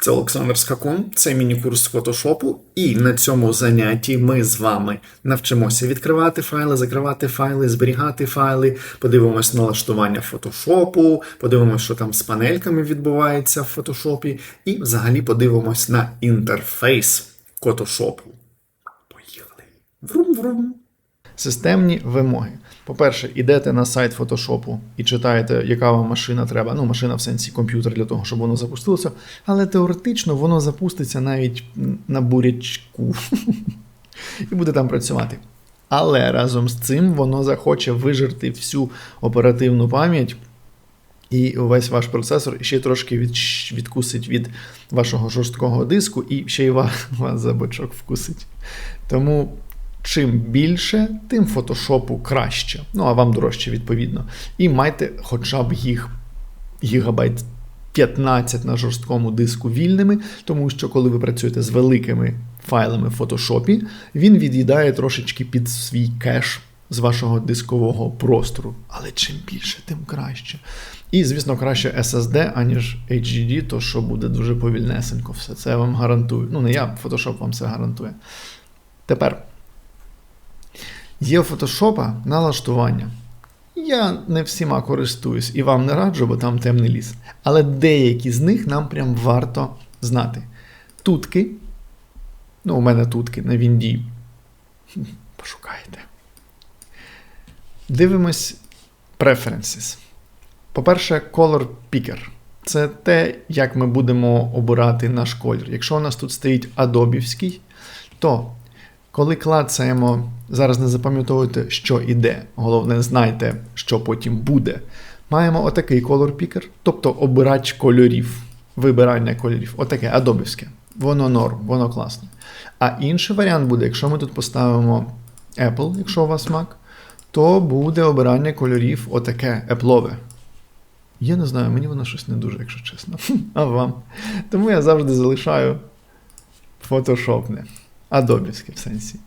Це Олександр Скакун, це міні-курс фотошопу, і на цьому занятті ми з вами навчимося відкривати файли, закривати файли, зберігати файли, подивимось налаштування фотошопу, подивимось, що там з панельками відбувається в фотошопі, і взагалі подивимось на інтерфейс фотошопу. Поїхали. Врум-врум. Системні вимоги. По-перше, йдете на сайт фотошопу і читаєте, яка вам машина треба. Ну, машина в сенсі комп'ютер для того, щоб воно запустилося. Але теоретично воно запуститься навіть на бурячку і буде там працювати. Але разом з цим воно захоче вижерти всю оперативну пам'ять і увесь ваш процесор ще трошки від, відкусить від вашого жорсткого диску, і ще й вас, вас за бочок вкусить. Тому. Чим більше, тим фотошопу краще. Ну, а вам дорожче, відповідно. І майте хоча б їх гігабайт 15 на жорсткому диску вільними, тому що коли ви працюєте з великими файлами в фотошопі, він від'їдає трошечки під свій кеш з вашого дискового простору. Але чим більше, тим краще. І, звісно, краще SSD, аніж HDD, то що буде дуже повільнесенько все. Це я вам гарантую. Ну, не я, Photoshop вам це гарантує. Тепер. Є у фотошопа налаштування. Я не всіма користуюсь і вам не раджу, бо там темний ліс. Але деякі з них нам прям варто знати. Тутки. Ну, у мене тутки на Вінді. Пошукайте. Дивимось Preferences. По-перше, Color Picker. Це те, як ми будемо обирати наш колір. Якщо у нас тут стоїть адобівський, то коли клацаємо, зараз не запам'ятовуйте, що іде. Головне, знайте, що потім буде. Маємо отакий колор пікер, тобто обирач кольорів, вибирання кольорів. Отаке адобівське. Воно норм, воно класне. А інший варіант буде, якщо ми тут поставимо Apple, якщо у вас Mac, то буде обирання кольорів отаке еплове. Я не знаю, мені воно щось не дуже, якщо чесно. А вам. Тому я завжди залишаю фотошопне. Адобівське в сенсі.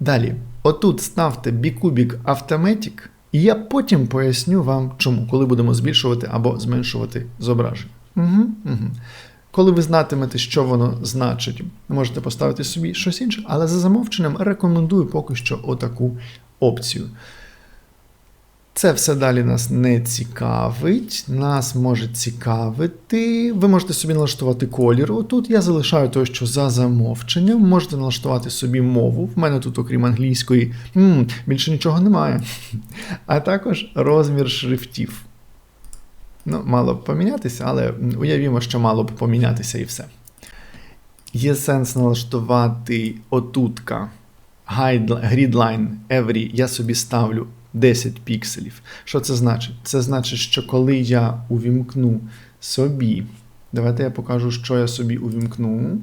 Далі, отут ставте Bicubik Automatic, і я потім поясню вам, чому, коли будемо збільшувати або зменшувати зображення. Угу, угу. Коли ви знатимете, що воно значить, можете поставити собі щось інше, але за замовченням рекомендую поки що отаку опцію. Це все далі нас не цікавить. Нас може цікавити. Ви можете собі налаштувати колір. Отут я залишаю те, що за замовченням. Можете налаштувати собі мову. В мене тут, окрім англійської, м більше нічого немає. А також розмір шрифтів. Ну, мало б помінятися, але уявімо, що мало б помінятися і все. Є сенс налаштувати отутка. Gridline Every я собі ставлю 10 пікселів. Що це значить? Це значить, що коли я увімкну собі. Давайте я покажу, що я собі увімкну.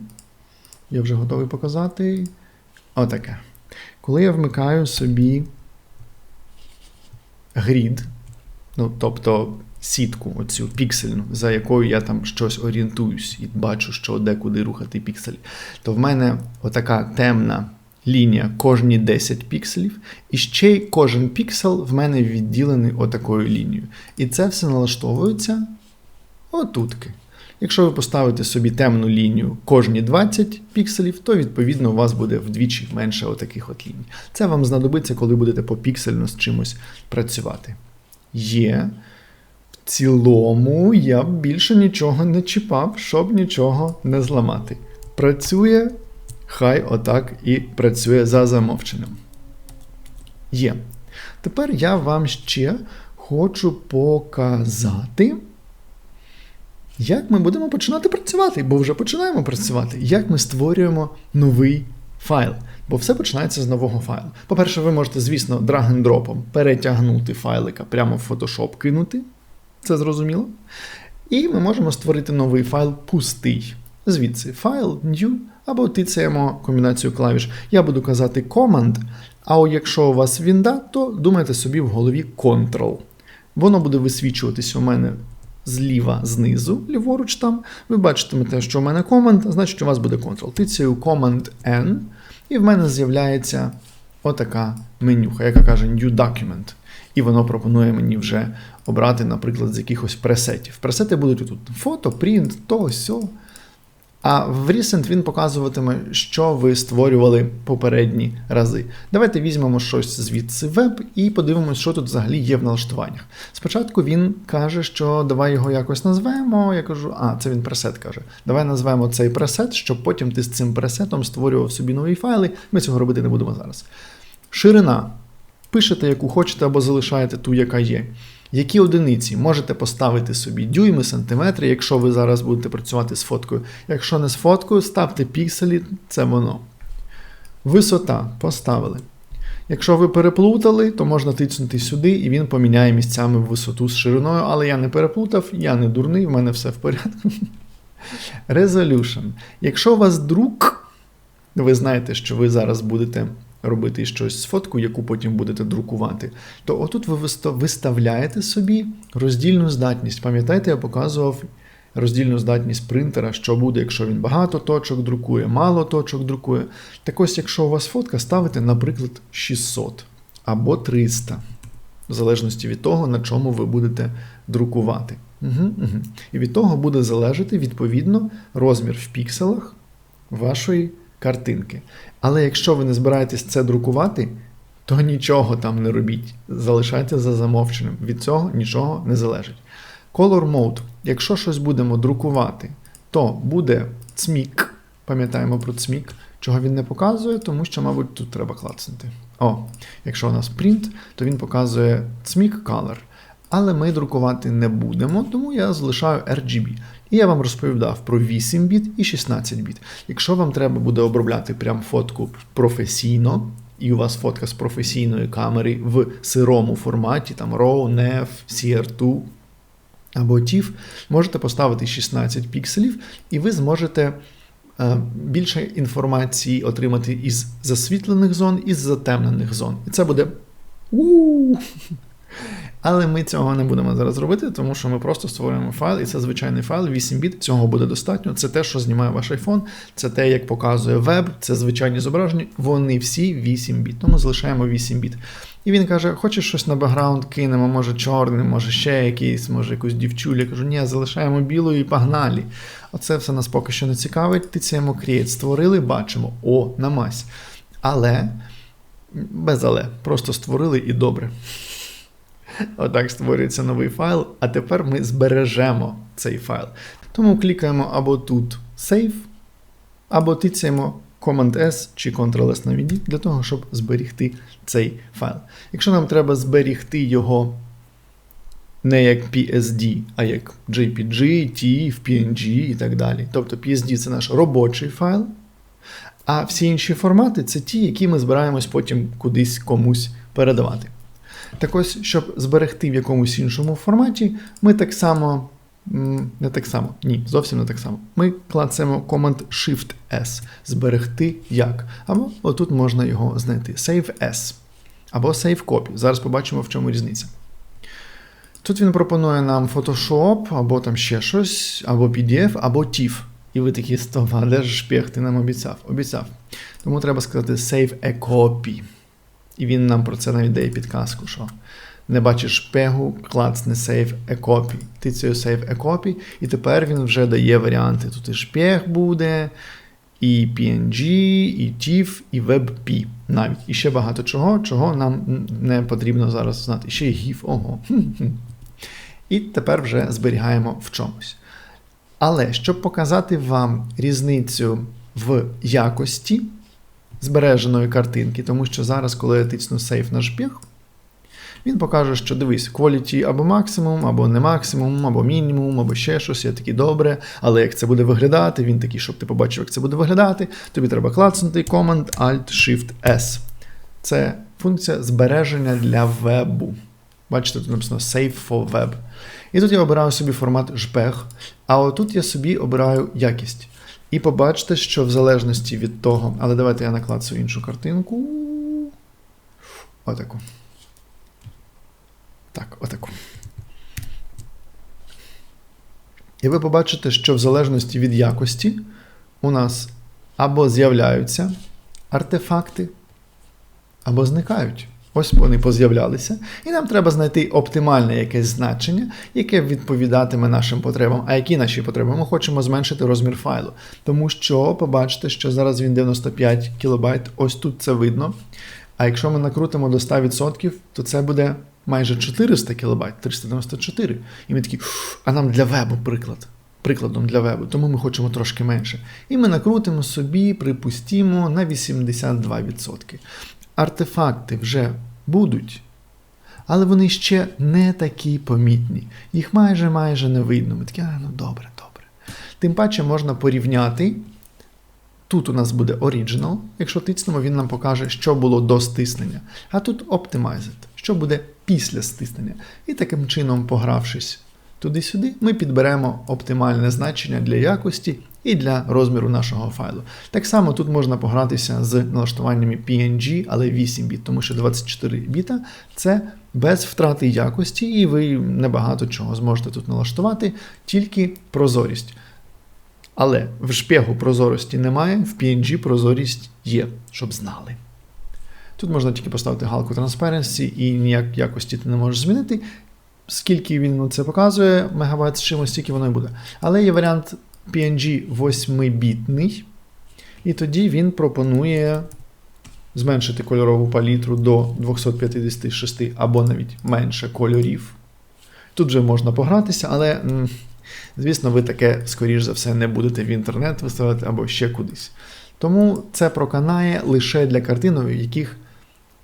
Я вже готовий показати. Отаке. Коли я вмикаю собі грід, ну, тобто сітку, оцю піксельну, за якою я там щось орієнтуюсь і бачу, що де куди рухати піксель, то в мене отака темна лінія кожні 10 пікселів, і ще й кожен піксел в мене відділений отакою лінією. І це все налаштовується отутки. Якщо ви поставите собі темну лінію кожні 20 пікселів, то відповідно у вас буде вдвічі менше отаких от ліній. Це вам знадобиться, коли будете попіксельно з чимось працювати. Є. В цілому я більше нічого не чіпав, щоб нічого не зламати. Працює Хай отак і працює за замовченням. Є. Тепер я вам ще хочу показати, як ми будемо починати працювати, бо вже починаємо працювати, як ми створюємо новий файл. Бо все починається з нового файлу. По-перше, ви можете, звісно, драг-н-дропом перетягнути файлика прямо в Photoshop кинути. Це зрозуміло. І ми можемо створити новий файл пустий. Звідси файл, new, або тицяємо комбінацію клавіш. Я буду казати Command, а якщо у вас Вінда, то думайте собі в голові Ctrl. Воно буде висвічуватися у мене зліва знизу, ліворуч там. Ви бачитимете, що у мене Command, значить у вас буде Ctrl. Тицяю Command N, і в мене з'являється отака менюха, яка каже New Document. І воно пропонує мені вже обрати, наприклад, з якихось пресетів. Пресети будуть тут фото, принт, то, сьо. А в Recent він показуватиме, що ви створювали попередні рази. Давайте візьмемо щось звідси веб і подивимося, що тут взагалі є в налаштуваннях. Спочатку він каже, що давай його якось назвемо. Я кажу, а, це він пресет каже. Давай назвемо цей пресет, щоб потім ти з цим пресетом створював собі нові файли. Ми цього робити не будемо зараз. Ширина. Пишете, яку хочете, або залишаєте ту, яка є. Які одиниці можете поставити собі дюйми, сантиметри, якщо ви зараз будете працювати з фоткою. Якщо не з фоткою, ставте пікселі, це воно. Висота поставили. Якщо ви переплутали, то можна тиснути сюди, і він поміняє місцями висоту з шириною, але я не переплутав, я не дурний, в мене все в порядку. Resolution. Якщо у вас друк, ви знаєте, що ви зараз будете робити щось з фоткою, яку потім будете друкувати, то отут ви виставляєте собі роздільну здатність. Пам'ятаєте, я показував роздільну здатність принтера, що буде, якщо він багато точок друкує, мало точок друкує. Так ось, якщо у вас фотка, ставите, наприклад, 600 або 300, в залежності від того, на чому ви будете друкувати. Угу, угу. І від того буде залежати, відповідно, розмір в пікселах вашої картинки. Але якщо ви не збираєтесь це друкувати, то нічого там не робіть. Залишайте за замовченим. Від цього нічого не залежить. Color Mode. Якщо щось будемо друкувати, то буде цмік. Пам'ятаємо про цмік, чого він не показує, тому що, мабуть, тут треба клацнути. О, якщо у нас print, то він показує цмік color. Але ми друкувати не будемо, тому я залишаю RGB. І я вам розповідав про 8 біт і 16 біт. Якщо вам треба буде обробляти прям фотку професійно, і у вас фотка з професійної камери в сирому форматі, там RAW, NEF, CR2 або TIFF, можете поставити 16 пікселів, і ви зможете е, більше інформації отримати із засвітлених зон і з затемнених зон. І це буде. Але ми цього не будемо зараз робити, тому що ми просто створюємо файл, і це звичайний файл, 8 біт. Цього буде достатньо. Це те, що знімає ваш iPhone, це те, як показує веб, це звичайні зображення. Вони всі 8 біт. Тому залишаємо 8 біт. І він каже: хочеш щось на бекграунд кинемо, може чорний, може ще якийсь, може якусь дівчулю. Я кажу, ні, залишаємо білою і погнали. Оце все нас поки що не цікавить. Тицяємо Create. Створили, бачимо, о, намась. Але без але, просто створили і добре. Отак створюється новий файл. А тепер ми збережемо цей файл. Тому клікаємо або тут Save, або тицяємо Command-S чи Ctrl-S на VD для того, щоб зберігти цей файл. Якщо нам треба зберігти його не як PSD, а як JPG, TIFF, PNG і так далі. Тобто PSD це наш робочий файл. А всі інші формати це ті, які ми збираємось потім кудись комусь передавати. Так ось, щоб зберегти в якомусь іншому форматі, ми так само. Не так само, ні, зовсім не так само. Ми клацаємо Command Shift-S. Зберегти як. Або отут можна його знайти. Save S. Або Save Copy. Зараз побачимо, в чому різниця. Тут він пропонує нам Photoshop, або там ще щось, або PDF, або TIFF. І ви такі стоп, а де ж шпех, ти нам обіцяв? Обіцяв. Тому треба сказати Save a Copy. І він нам про це навіть дає підказку, що не бачиш пегу, клацне Save a copy. Ти цю Save a copy, і тепер він вже дає варіанти. Тут і шпег буде, і PNG, і TIFF, і WebP навіть. І ще багато чого, чого нам не потрібно зараз знати. І ще й GIF, ого. І тепер вже зберігаємо в чомусь. Але щоб показати вам різницю в якості збереженої картинки, тому що зараз, коли я тисну Save на шпіг, він покаже, що дивись, quality або максимум, або не максимум, або мінімум, або ще щось, я такий добре. Але як це буде виглядати, він такий, щоб ти побачив, як це буде виглядати, тобі треба клацнути Command Alt-Shift-S. Це функція збереження для вебу. Бачите, тут написано Save for Web. І тут я обираю собі формат JPEG, а отут я собі обираю якість. І побачите, що в залежності від того. Але давайте я наклацаю іншу картинку. Отаку. Так, отаку. І ви побачите, що в залежності від якості у нас або з'являються артефакти, або зникають Ось вони поз'являлися, і нам треба знайти оптимальне якесь значення, яке відповідатиме нашим потребам. А які наші потреби? Ми хочемо зменшити розмір файлу. Тому що побачите, що зараз він 95 кБ, ось тут це видно. А якщо ми накрутимо до 100%, то це буде майже 400 кБ, 394. І ми такі, а нам для вебу приклад. Прикладом для вебу, тому ми хочемо трошки менше. І ми накрутимо собі, припустімо, на 82%. Артефакти вже будуть, але вони ще не такі помітні. Їх майже майже не видно. Ми такі, а, ну добре, добре. Тим паче можна порівняти. Тут у нас буде Original, якщо тиснемо, він нам покаже, що було до стиснення. А тут Optimized, що буде після стиснення. І таким чином, погравшись туди-сюди, ми підберемо оптимальне значення для якості і для розміру нашого файлу. Так само тут можна погратися з налаштуваннями PNG, але 8 біт, тому що 24 біта це без втрати якості, і ви небагато чого зможете тут налаштувати, тільки прозорість. Але в шпегу прозорості немає, в PNG прозорість є, щоб знали. Тут можна тільки поставити галку Transparency і ніяк якості ти не можеш змінити. Скільки він це показує, мегабайт з чимось, стільки воно і буде. Але є варіант PNG 8-бітний, і тоді він пропонує зменшити кольорову палітру до 256 або навіть менше кольорів. Тут вже можна погратися, але, звісно, ви таке, скоріш за все, не будете в інтернет виставляти або ще кудись. Тому це проканає лише для картин, в яких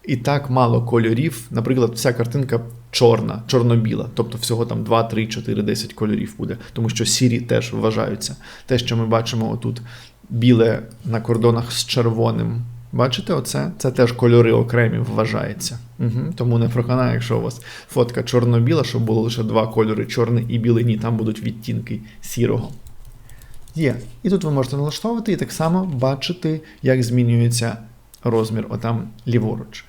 і так мало кольорів. Наприклад, вся картинка чорна, чорно-біла, тобто всього там 2, 3, 4, 10 кольорів буде, тому що сірі теж вважаються. Те, що ми бачимо отут, біле на кордонах з червоним. Бачите, оце? Це теж кольори окремі вважається. Угу. Тому не проканає, якщо у вас фотка чорно-біла, щоб було лише два кольори чорний і білий, ні, там будуть відтінки сірого. Є. І тут ви можете налаштовувати і так само бачити, як змінюється розмір отам ліворуч.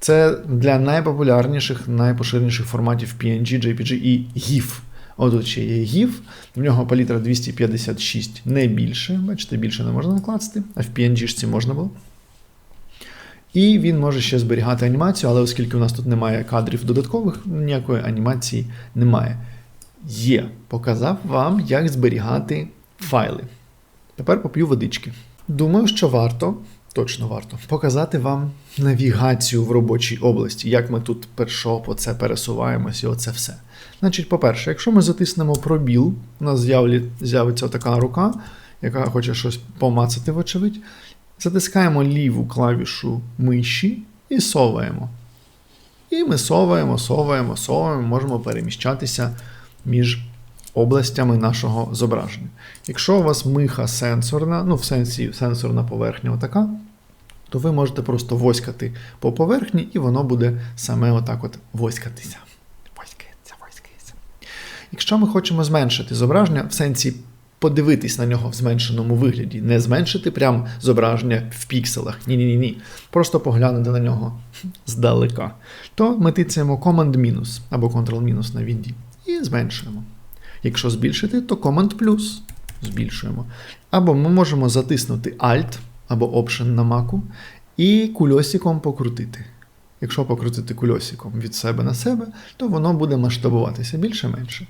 Це для найпопулярніших, найпоширеніших форматів PNG, JPG і GIF. Отут ще є GIF, в нього палітра 256, не більше. Бачите, більше не можна накласти, а в PNG можна було. І він може ще зберігати анімацію, але оскільки у нас тут немає кадрів додаткових, ніякої анімації немає. Є, показав вам, як зберігати файли. Тепер поп'ю водички. Думаю, що варто Точно варто показати вам навігацію в робочій області, як ми тут першо по це пересуваємося і оце все. Значить, по-перше, якщо ми затиснемо пробіл, у нас з'явиться така рука, яка хоче щось помацати, вочевидь. Затискаємо ліву клавішу миші і соваємо. І ми соваємо, соваємо, соваємо, можемо переміщатися між областями нашого зображення. Якщо у вас миха сенсорна, ну в сенсі сенсорна поверхня отака, то ви можете просто воськати по поверхні, і воно буде саме отак от воськатися. Воськається, воськається. Якщо ми хочемо зменшити зображення, в сенсі подивитись на нього в зменшеному вигляді, не зменшити прям зображення в пікселах. Ні-ні. ні Просто поглянути на нього здалека. То ми тицяємо Command- або Ctrl- на Windy і зменшуємо. Якщо збільшити, то Command плюс збільшуємо. Або ми можемо затиснути Alt або Option на Mac і кульосиком покрутити. Якщо покрутити кульосиком від себе на себе, то воно буде масштабуватися більше-менше.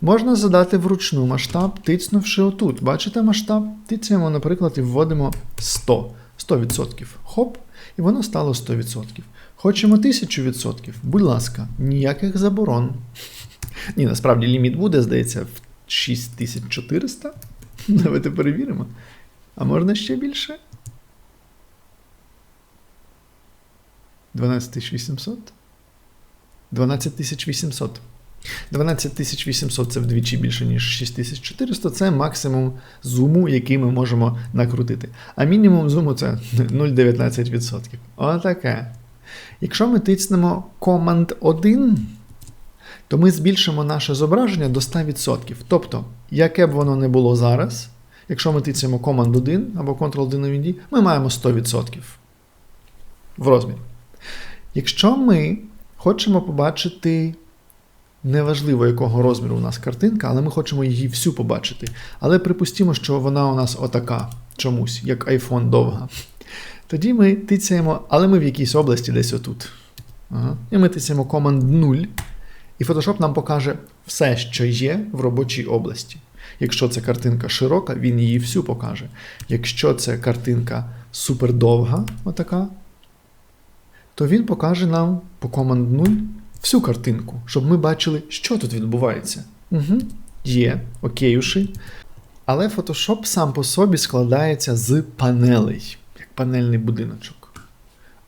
Можна задати вручну масштаб, тицнувши отут. Бачите масштаб? Тицяємо, наприклад, і вводимо 100. 100%. Хоп, і воно стало 100%. Хочемо 1000%. Будь ласка, ніяких заборон. Ні, насправді ліміт буде, здається, в 6400. Давайте перевіримо. А можна ще більше? 12800? 12800. 12800 це вдвічі більше, ніж 6400 це максимум зуму, який ми можемо накрутити. А мінімум зуму це 0,19%. Отаке. Якщо ми тиснемо Command 1 то ми збільшимо наше зображення до 100%. Тобто, яке б воно не було зараз, якщо ми тицяємо Command 1 або Ctrl-1 на ми маємо 100% в розмірі. Якщо ми хочемо побачити, неважливо, якого розміру у нас картинка, але ми хочемо її всю побачити. Але припустимо, що вона у нас отака чомусь, як iPhone довга. Тоді ми тицяємо, але ми в якійсь області десь отут. Ага. І ми тисяємо Command 0. І Photoshop нам покаже все, що є в робочій області. Якщо це картинка широка, він її всю покаже. Якщо це картинка супердовга, отака, то він покаже нам по Command 0 всю картинку, щоб ми бачили, що тут відбувається. Угу. Є, окейуші. Але Photoshop сам по собі складається з панелей, як панельний будиночок.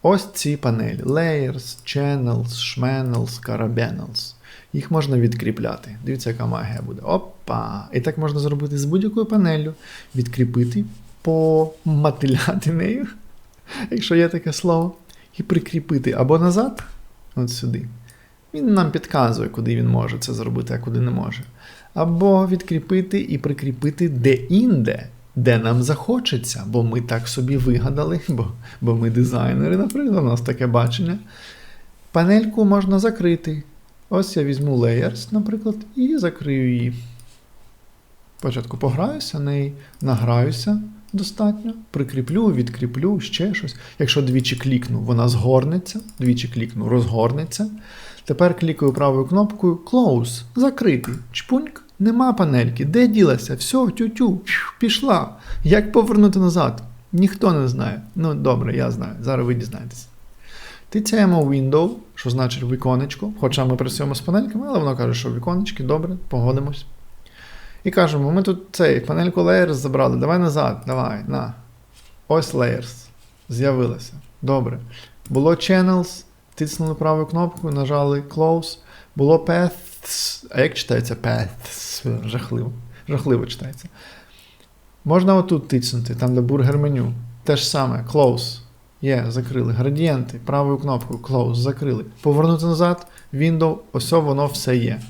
Ось ці панелі: Layers, Channels, Schmanels, Carabinels. Їх можна відкріпляти. Дивіться, яка магія буде. Опа! І так можна зробити з будь-якою панеллю. Відкріпити, поматиляти нею, якщо є таке слово, і прикріпити або назад, от сюди. Він нам підказує, куди він може це зробити, а куди не може. Або відкріпити і прикріпити де-інде, де нам захочеться, бо ми так собі вигадали, бо, бо ми дизайнери, наприклад, у нас таке бачення. Панельку можна закрити. Ось я візьму Layers, наприклад, і закрию її. Спочатку пограюся неї, награюся достатньо, прикріплю, відкріплю, ще щось. Якщо двічі клікну, вона згорнеться, двічі клікну, розгорнеться. Тепер клікаю правою кнопкою Close, закрити. Чпуньк, нема панельки. Де ділася? Все, тю-тю, пішла. Як повернути назад? Ніхто не знає. Ну, добре, я знаю. Зараз ви дізнаєтесь. Тицяємо Window, що значить віконечко, хоча ми працюємо з панельками, але воно каже, що віконечки, добре, погодимось. І кажемо, ми тут цей панельку Layers забрали, давай назад, давай, на. Ось Layers. З'явилося. Добре. Було Channels, тиснули правою кнопкою, нажали Close. Було Paths. А як читається Paths? Жахливо. Жахливо читається. Можна отут тиснути, там де бургер меню. Те ж саме, Close. Є, закрили. Градієнти, правою кнопкою Close, закрили. Повернути назад, Window, ось воно все є.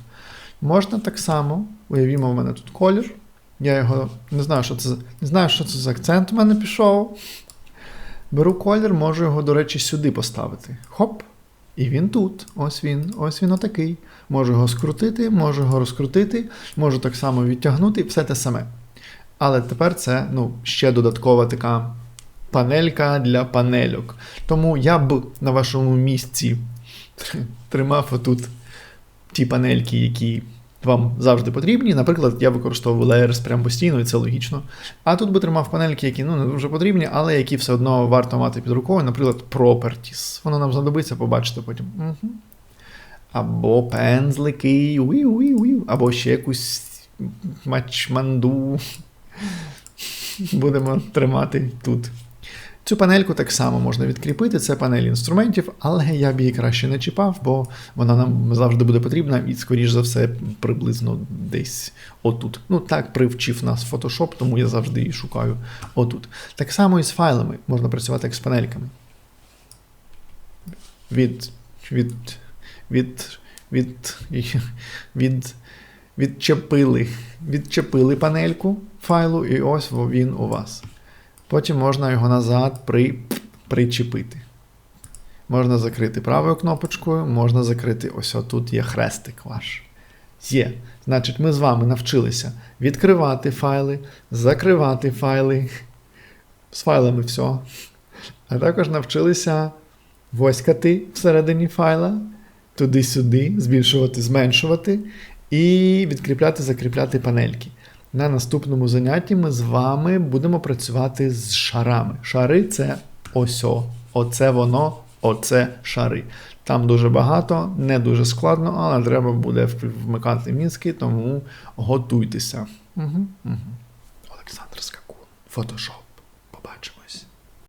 Можна так само, уявімо, в мене тут колір. Я його не знаю, що це не знаю, що це за акцент у мене пішов. Беру колір, можу його, до речі, сюди поставити. Хоп! І він тут. Ось він, ось він отакий. Можу його скрутити, можу його розкрутити, можу так само відтягнути, все те саме. Але тепер це ну, ще додаткова така панелька для панельок. Тому я б на вашому місці тримав отут ті панельки, які вам завжди потрібні. Наприклад, я використовую Layers прямо постійно, і це логічно. А тут би тримав панельки, які ну, не дуже потрібні, але які все одно варто мати під рукою, наприклад, Properties. Воно нам знадобиться, побачите потім. Угу. Або пензлики, уі-уі-уі, або ще якусь мачманду. Будемо тримати тут. Цю панельку так само можна відкріпити, це панель інструментів, але я б її краще не чіпав, бо вона нам завжди буде потрібна і, скоріш за все, приблизно десь отут. Ну так привчив нас Photoshop, тому я завжди її шукаю отут. Так само і з файлами можна працювати як з панельками. Від. від. від. від. від. Відчепили, відчепили панельку файлу, і ось він у вас. Потім можна його назад при, причепити. Можна закрити правою кнопочкою, можна закрити ось отут є хрестик ваш. Є. Значить, ми з вами навчилися відкривати файли, закривати файли. З файлами все. А також навчилися воськати всередині файла, туди-сюди, збільшувати, зменшувати, і відкріпляти, закріпляти панельки. На наступному занятті ми з вами будемо працювати з шарами. Шари це осьо. Оце воно, оце шари. Там дуже багато, не дуже складно, але треба буде вмикати мізки, тому готуйтеся. Угу, угу. Олександр Скакун, Фотошоп.